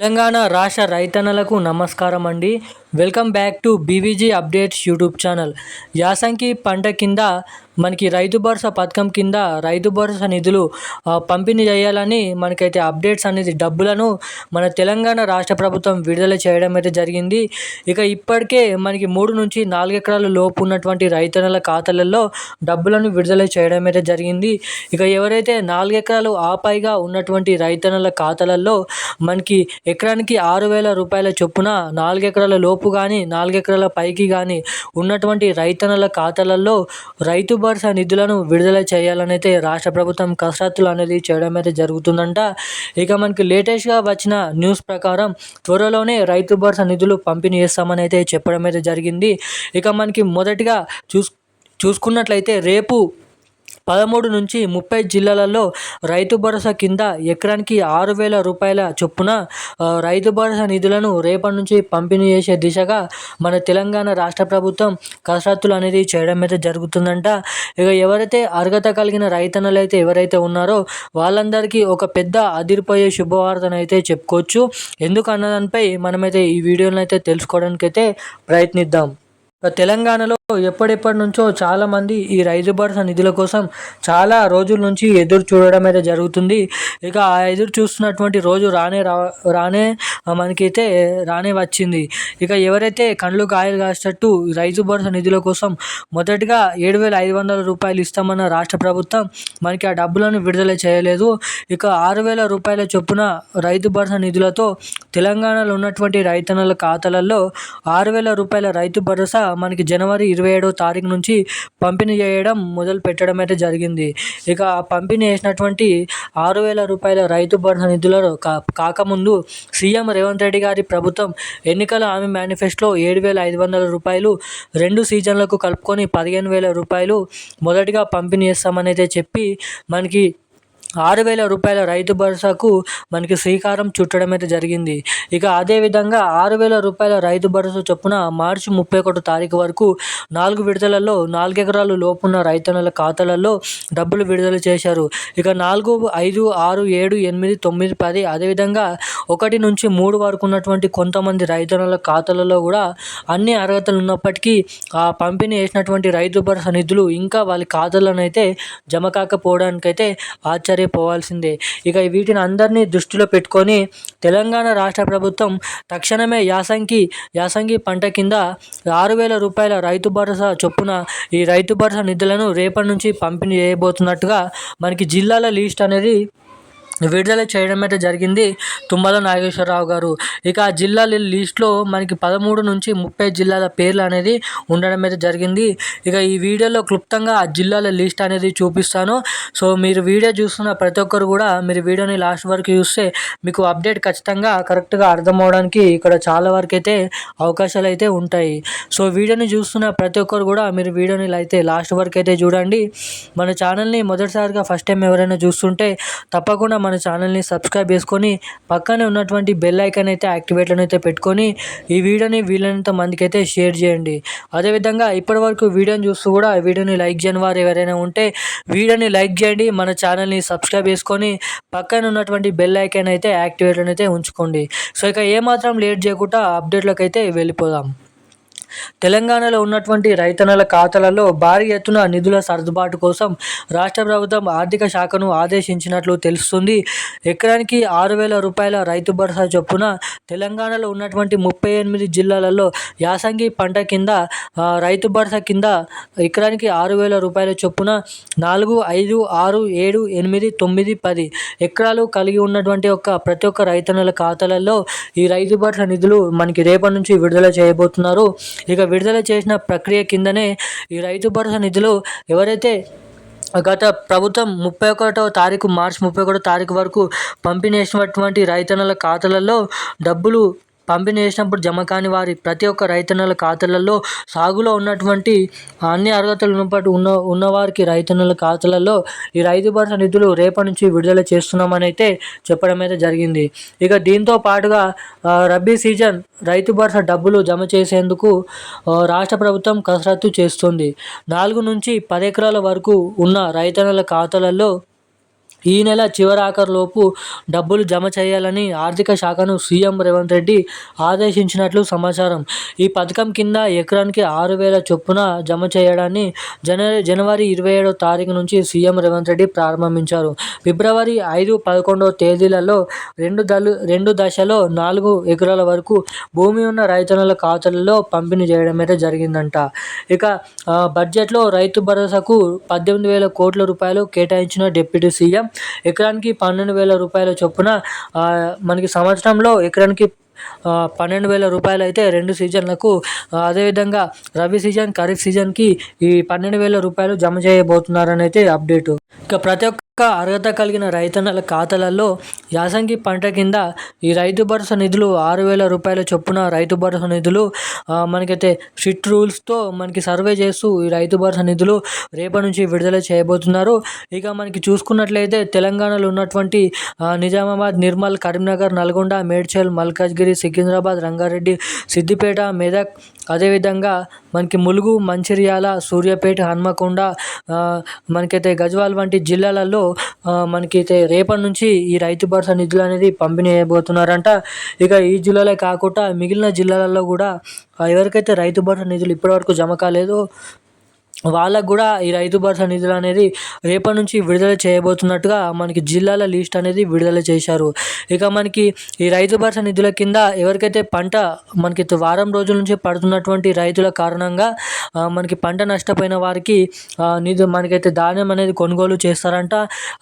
తెలంగాణ రాష్ట్ర రైతన్నలకు నమస్కారం అండి welcome back to BVG updates YouTube channel. యాసంగి పంట కింద మనకి రైతు భరోసా పథకం కింద రైతు భరోసా నిధులు పంపిణీ చేయాలని మనకైతే అప్డేట్స్ అనేది డబ్బులను మన తెలంగాణ రాష్ట్ర ప్రభుత్వం విడుదల చేయడం అయితే జరిగింది. ఇక ఇప్పటికే మనకి మూడు నుంచి నాలుగు ఎకరాల లోపు ఉన్నటువంటి రైతన్నల ఖాతాలలో డబ్బులను విడుదల చేయడం అయితే జరిగింది. ఇక ఎవరైతే నాలుగు ఎకరాలు ఆపైగా ఉన్నటువంటి రైతన్నల ఖాతాలలో మనకి ఎకరానికి ఆరు వేల రూపాయల చొప్పున నాలుగు ఎకరాల లోపు కానీ నాలుగు ఎకరాల పైకి కానీ ఉన్నటువంటి రైతన్నల ఖాతాలలో రైతు భరోసా నిధులను విడుదల చేయాలని అయితే రాష్ట్ర ప్రభుత్వం కసరత్తులు అనేది చేయడం అయితే జరుగుతుందంట. ఇక మనకి లేటెస్ట్గా వచ్చిన న్యూస్ ప్రకారం త్వరలోనే రైతు భరోసా నిధులు పంపిణీ చేస్తామని అయితే చెప్పడం అయితే జరిగింది. ఇక మనకి మొదటిగా చూస్ చూసుకున్నట్లయితే రేపు పదమూడు నుంచి ముప్పై జిల్లాలలో రైతు భరోసా కింద ఎకరానికి ఆరు వేల రూపాయల చొప్పున రైతు భరోసా నిధులను రేపటి నుంచి పంపిణీ చేసే దిశగా మన తెలంగాణ రాష్ట్ర ప్రభుత్వం కసరత్తులు అనేది చేయడం అయితే జరుగుతుందంట. ఇక ఎవరైతే అర్హత కలిగిన రైతన్నలు అయితే ఎవరైతే ఉన్నారో వాళ్ళందరికీ ఒక పెద్ద అదిరిపోయే శుభవార్తను అయితే చెప్పుకోవచ్చు. ఎందుకు దానిపై మనమైతే ఈ వీడియోని అయితే తెలుసుకోవడానికి అయితే ప్రయత్నిద్దాం తెలంగాణలో ఎప్పటిప్పటి నుంచో చాలామంది ఈ రైతు భరోసా నిధుల కోసం చాలా రోజుల నుంచి ఎదురు చూడడం అయితే జరుగుతుంది. ఇక ఆ ఎదురు చూస్తున్నటువంటి రోజు రానే రా రానే మనకైతే రానే వచ్చింది. ఇక ఎవరైతే కళ్ళు కాయలు కాసేటట్టు రైతు భరోసా నిధుల కోసం మొదటగా ఏడు వేల ఐదు వందల రూపాయలు ఇస్తామన్న రాష్ట్ర ప్రభుత్వం మనకి ఆ డబ్బులను విడుదల చేయలేదు. ఇక ఆరు వేల రూపాయల చొప్పున రైతు భరోసా నిధులతో తెలంగాణలో ఉన్నటువంటి రైతన్నల ఖాతాలలో ఆరు వేల రూపాయల రైతు భరోసా మనకి జనవరి ఇరవై ఏడో తారీఖు నుంచి పంపిణీ చేయడం మొదలు పెట్టడం అయితే జరిగింది. ఇక పంపిణీ చేసినటువంటి ఆరు వేల రూపాయల రైతు భరోసా నిధులలో కా కాకముందు సీఎం రేవంత్ రెడ్డి గారి ప్రభుత్వం ఎన్నికల హామీ మేనిఫెస్టోలో ఏడు వేల ఐదు వందల రూపాయలు రెండు సీజన్లకు కలుపుకొని పదిహేను వేల రూపాయలు మొదటిగా పంపిణీ చేస్తామని అయితే చెప్పి మనకి ఆరు వేల రూపాయల రైతు భరోసాకు మనకి శ్రీకారం చుట్టడం అయితే జరిగింది. ఇక అదేవిధంగా ఆరు వేల రూపాయల రైతు భరోసా చొప్పున మార్చి ముప్పై ఒకటో తారీఖు వరకు నాలుగు విడతలలో నాలుగు ఎకరాలు లోపున్న రైతన్నల ఖాతాలలో డబ్బులు విడుదల చేశారు. ఇక నాలుగు ఐదు ఆరు ఏడు ఎనిమిది తొమ్మిది పది అదేవిధంగా ఒకటి నుంచి మూడు వరకు ఉన్నటువంటి కొంతమంది రైతన్నల ఖాతాలలో కూడా అన్ని అర్హతలు ఉన్నప్పటికీ ఆ పంపిణీ చేసినటువంటి రైతు భరోసా నిధులు ఇంకా వాళ్ళ ఖాతాలోనైతే జమ కాకపోవడానికైతే పోవాల్సిందే. ఇక వీటిని అందరినీ దృష్టిలో పెట్టుకొని తెలంగాణ రాష్ట్ర ప్రభుత్వం తక్షణమే యాసంగి యాసంగి పంట కింద ఆరు వేల రూపాయల రైతు భరోసా చొప్పున ఈ రైతు భరోసా నిధులను రేపటి నుంచి పంపిణీ చేయబోతున్నట్టుగా మనకి జిల్లాల లిస్ట్ అనేది విడుదల చేయడం అయితే జరిగింది. తుమ్మల నాగేశ్వరరావు గారు. ఇక ఆ జిల్లాల లిస్ట్లో మనకి పదమూడు నుంచి ముప్పై జిల్లాల పేర్లు అనేది ఉండడం అయితే జరిగింది. ఇక ఈ వీడియోలో క్లుప్తంగా ఆ జిల్లాల లిస్ట్ అనేది చూపిస్తాను. సో మీరు వీడియో చూస్తున్న ప్రతి ఒక్కరు కూడా మీరు వీడియోని లాస్ట్ వరకు చూస్తే మీకు అప్డేట్ ఖచ్చితంగా కరెక్ట్గా అర్థం అవడానికి ఇక్కడ చాలా వరకు అయితే అవకాశాలు అయితే ఉంటాయి. సో వీడియోని చూస్తున్న ప్రతి ఒక్కరు కూడా మీరు వీడియోని అయితే లాస్ట్ వరకు అయితే చూడండి. మన ఛానల్ని మొదటిసారిగా ఫస్ట్ టైం ఎవరైనా చూస్తుంటే తప్పకుండా మన ఛానల్ని సబ్స్క్రైబ్ చేసుకొని పక్కనే ఉన్నటువంటి బెల్ ఐకాన్ అయితే యాక్టివేట్లను అయితే పెట్టుకొని ఈ వీడియోని వీలైనంత మందికి అయితే షేర్ చేయండి. అదేవిధంగా ఇప్పటివరకు వీడియోని చూస్తూ కూడా ఈ వీడియోని లైక్ చేయని వారు ఎవరైనా ఉంటే వీడియోని లైక్ చేయండి మన ఛానల్ని సబ్స్క్రైబ్ చేసుకొని పక్కన ఉన్నటువంటి బెల్ ఐకాన్ అయితే యాక్టివేట్లను అయితే ఉంచుకోండి. సో ఇక ఏమాత్రం లేట్ చేయకుండా అప్డేట్లోకి అయితే వెళ్ళిపోదాం. తెలంగాణలో ఉన్నటువంటి రైతన్నల ఖాతాలలో భారీ ఎత్తున నిధుల సర్దుబాటు కోసం రాష్ట్ర ప్రభుత్వం ఆర్థిక శాఖను ఆదేశించినట్లు తెలుస్తుంది. ఎకరానికి ఆరు వేల రూపాయల రైతు భరోసా చొప్పున తెలంగాణలో ఉన్నటువంటి ముప్పై ఎనిమిది జిల్లాలలో యాసంగి పంట కింద రైతు భరోసా కింద ఎకరానికి ఆరు వేల రూపాయల చొప్పున నాలుగు ఐదు ఆరు ఏడు ఎనిమిది తొమ్మిది పది ఎకరాలు కలిగి ఉన్నటువంటి ఒక ప్రతి ఒక్క రైతన్నల ఖాతాలలో ఈ రైతు భరోసా నిధులు మనకి రేపటి నుంచి విడుదల చేయబోతున్నారు. ఇక విడుదల చేసిన ప్రక్రియ కిందనే ఈ రైతు భరోసా నిధులు ఎవరైతే గత ప్రభుత్వం ముప్పై ఒకటో తారీఖు మార్చి ముప్పై ఒకటో తారీఖు వరకు పంపిణీ చేసినటువంటి రైతన్నల ఖాతాలలో డబ్బులు పంపిణీ చేసినప్పుడు జమ కాని వారి ప్రతి ఒక్క రైతన్నల ఖాతాలలో సాగులో ఉన్నటువంటి అన్ని అర్హతలు ఉన్నప్పటి ఉన్న ఉన్నవారికి రైతన్నల ఖాతాలలో ఈ రైతు భరోసా నిధులు రేపటి నుంచి విడుదల చేస్తున్నామని అయితే చెప్పడం అయితే జరిగింది. ఇక దీంతో పాటుగా రబీ సీజన్ రైతు భరోసా డబ్బులు జమ చేసేందుకు రాష్ట్ర ప్రభుత్వం కసరత్తు చేస్తుంది. నాలుగు నుంచి పది ఎకరాల వరకు ఉన్న రైతన్నల ఖాతాలలో ఈ నెల చివరాఖరులోపు డబ్బులు జమ చేయాలని ఆర్థిక శాఖను సీఎం రేవంత్ రెడ్డి ఆదేశించినట్లు సమాచారం. ఈ పథకం కింద ఎకరానికి ఆరు వేల చొప్పున జమ చేయడాన్ని జనవరి జనవరి ఇరవై ఏడో తారీఖు నుంచి సీఎం రేవంత్ రెడ్డి ప్రారంభించారు. ఫిబ్రవరి ఐదు పదకొండవ తేదీలలో రెండు దళ రెండు దశలో నాలుగు ఎకరాల వరకు భూమి ఉన్న రైతన్నుల ఖాతాలలో పంపిణీ చేయడం అయితే జరిగిందంట. ఇక బడ్జెట్లో రైతు భరోసాకు పద్దెనిమిది వేల కోట్ల రూపాయలు కేటాయించిన డిప్యూటీ సీఎం ఎకరానికి పన్నెండు వేల రూపాయల చొప్పున మనకి సంవత్సరంలో ఎకరానికి పన్నెండు వేల రూపాయలు అయితే రెండు సీజన్లకు అదేవిధంగా రబీ సీజన్ ఖరీఫ్ సీజన్కి ఈ పన్నెండు వేల రూపాయలు జమ చేయబోతున్నారని అయితే అప్డేటు. ఇక ప్రతి ఒక్క ఒక్క అర్హత కలిగిన రైతన్నల ఖాతాలలో యాసంగి పంట కింద ఈ రైతు భరోసా నిధులు ఆరు వేల రూపాయల చొప్పున రైతు భరోసా నిధులు మనకైతే స్ట్రిక్ట్ రూల్స్తో మనకి సర్వే చేస్తూ ఈ రైతు భరోసా నిధులు రేపటి నుంచి విడుదల చేయబోతున్నారు. ఇక మనకి చూసుకున్నట్లయితే తెలంగాణలో ఉన్నటువంటి నిజామాబాద్ నిర్మల్ కరీంనగర్ నల్గొండ మేడ్చల్ మల్కాజ్గిరి సికింద్రాబాద్ రంగారెడ్డి సిద్దిపేట మెదక్ అదేవిధంగా మనకి ములుగు మంచిర్యాల సూర్యాపేట హన్మకొండ మనకైతే గజ్వాల్ వంటి జిల్లాలలో మనకైతే రేపటి నుంచి ఈ రైతు భరోసా నిధులు అనేది పంపిణీ చేయబోతున్నారంట. ఇక ఈ జిల్లాలే కాకుండా మిగిలిన జిల్లాలలో కూడా ఎవరికైతే రైతు భరోసా నిధులు ఇప్పటివరకు జమ కాలేదో వాళ్ళకు కూడా ఈ రైతు భరోసా నిధులు అనేది రేపటి నుంచి విడుదల చేయబోతున్నట్టుగా మనకి జిల్లాల లిస్ట్ అనేది విడుదల చేశారు. ఇక మనకి ఈ రైతు భరోసా నిధుల కింద ఎవరికైతే పంట మనకి వారం రోజుల నుంచి పడుతున్నటువంటి రైతుల కారణంగా మనకి పంట నష్టపోయిన వారికి నిధు మనకైతే ధాన్యం అనేది కొనుగోలు చేస్తారంట.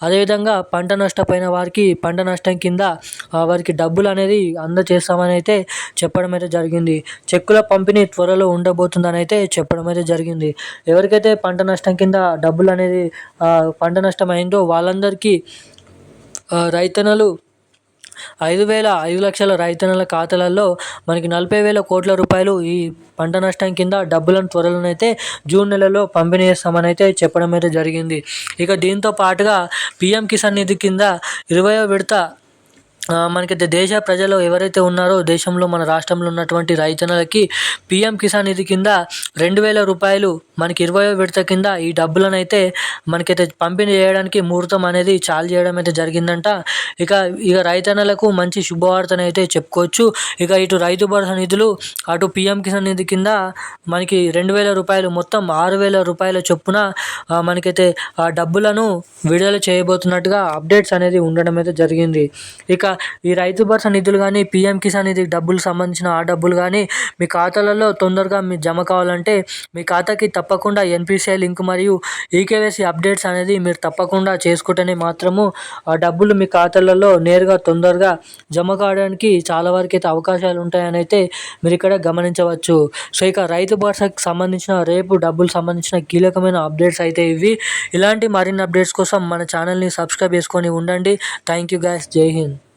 అదేవిధంగా పంట నష్టపోయిన వారికి పంట నష్టం కింద వారికి డబ్బులు అనేది అందజేస్తామని అయితే చెప్పడం అయితే జరిగింది. చెక్కుల పంపిణీ త్వరలో ఉండబోతుందని అయితే చెప్పడం అయితే జరిగింది. ఎవరు ఎవరికైతే పంట నష్టం కింద డబ్బులు అనేది పంట నష్టం అయిందో వాళ్ళందరికీ రైతన్నలు ఐదు వేల ఐదు లక్షల రైతన్నల ఖాతాలలో మనకి నలభై వేల కోట్ల రూపాయలు ఈ పంట నష్టం కింద డబ్బులను త్వరలోనైతే జూన్ నెలలో పంపిణీ చేస్తామని అయితే చెప్పడం అయితే జరిగింది. ఇక దీంతో పాటుగా పిఎం కిసాన్ నిధి కింద ఇరవయో విడత మనకి దేశ ప్రజలు ఎవరైతే ఉన్నారో దేశంలో మన రాష్ట్రంలో ఉన్నటువంటి రైతన్నలకి పిఎం కిసాన్ నిధి కింద రెండు వేల రూపాయలు మనకి ఇరవై విడత కింద ఈ డబ్బులను అయితే మనకైతే పంపిణీ చేయడానికి ముహూర్తం అనేది చాలు చేయడం అయితే జరిగిందంట. ఇక ఇక రైతన్నలకు మంచి శుభవార్తను అయితే చెప్పుకోవచ్చు. ఇక ఇటు రైతు భరోసా నిధులు అటు పిఎం కిసాన్ నిధి కింద మనకి రెండు వేల రూపాయలు మొత్తం ఆరు వేల రూపాయల చొప్పున మనకైతే ఆ డబ్బులను విడుదల చేయబోతున్నట్టుగా అప్డేట్స్ అనేది ఉండడం అయితే జరిగింది. ఇక ఈ రైతు భరోసా నిధులు కానీ పిఎం కిసాన్ నిధి డబ్బులు సంబంధించిన ఆ డబ్బులు కానీ మీ ఖాతాలలో తొందరగా మీ జమ కావాలంటే మీ ఖాతాకి తప్పకుండా ఎన్పిసిఐ లింక్ మరియు ఈకేవైసీ అప్డేట్స్ అనేది మీరు తప్పకుండా చేసుకుంటేనే మాత్రము ఆ డబ్బులు మీ ఖాతాలలో నేరుగా తొందరగా జమ కావడానికి చాలా వరకు అయితే అవకాశాలు ఉంటాయని అయితే మీరు ఇక్కడ గమనించవచ్చు. సో ఇక రైతు భరోసాకి సంబంధించిన రేపు డబ్బులు సంబంధించిన కీలకమైన అప్డేట్స్ అయితే ఇవి. ఇలాంటి మరిన్ని అప్డేట్స్ కోసం మన ఛానల్ని సబ్స్క్రైబ్ చేసుకొని ఉండండి. Thank you guys. Jai Hind.